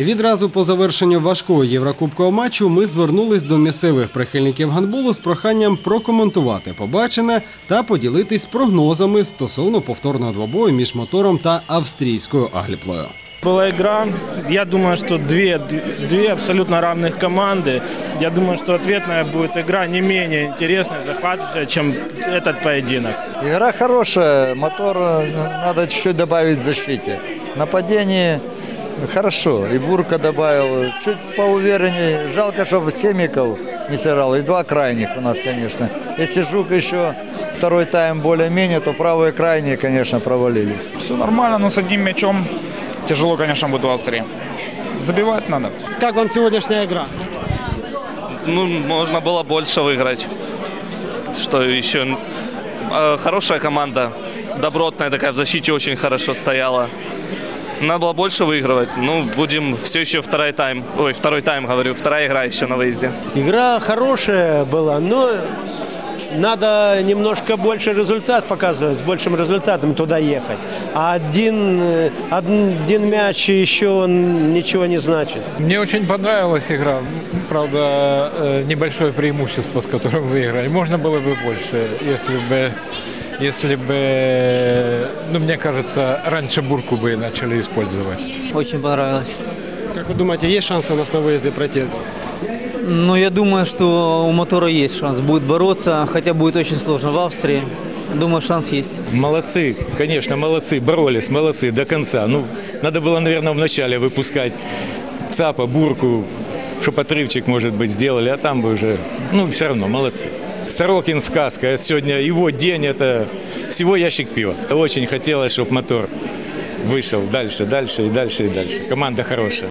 Відразу по завершенню важкого єврокубкового матчу ми звернулись до місцевих прихильників гандболу з проханням прокоментувати побачене та поділитись прогнозами стосовно повторного двобою між мотором та австрійською агліплою. Была игра, я думаю, что две, две абсолютно равных команды. Я думаю, что ответная будет игра не менее интересная, захватывающая, чем этот поединок. Игра хорошая, мотор э, надо чуть-чуть добавить в защите. Нападение хорошо, и Бурка добавил, чуть поувереннее. Жалко, что Семиков не сыграл, и два крайних у нас, конечно. Если Жук еще второй тайм более-менее, то правые крайние, конечно, провалились. Все нормально, но с одним мячом тяжело, конечно, будет в Австрии. Забивать надо. Как вам сегодняшняя игра? Ну, можно было больше выиграть. Что еще? Э, Хорошая команда, добротная такая, в защите очень хорошо стояла. Надо было больше выигрывать. Ну, будем все еще второй тайм. Ой, второй тайм, говорю, вторая игра еще на выезде. Игра хорошая была, но надо немножко больше результат показывать, с большим результатом туда ехать. А один, э, один мяч еще он ничего не значит. Мне очень понравилась игра. Правда, э, небольшое преимущество, с которым выиграли. Можно было бы больше, если бы, если бы, ну, мне кажется, раньше бурку бы начали использовать. Очень понравилось. Как вы думаете, есть шансы у нас на выезде пройти? Но я думаю, что у мотора есть шанс. Будет бороться, хотя будет очень сложно в Австрии. Думаю, шанс есть. Молодцы, конечно, молодцы, боролись, молодцы до конца. Ну, надо было, наверное, вначале выпускать ЦАПа, Бурку, чтобы отрывчик, может быть, сделали, а там бы уже, ну, все равно, молодцы. Сорокин сказка, сегодня его день, это всего ящик пива. Очень хотелось, чтобы мотор вышел дальше, дальше и дальше и дальше. Команда хорошая.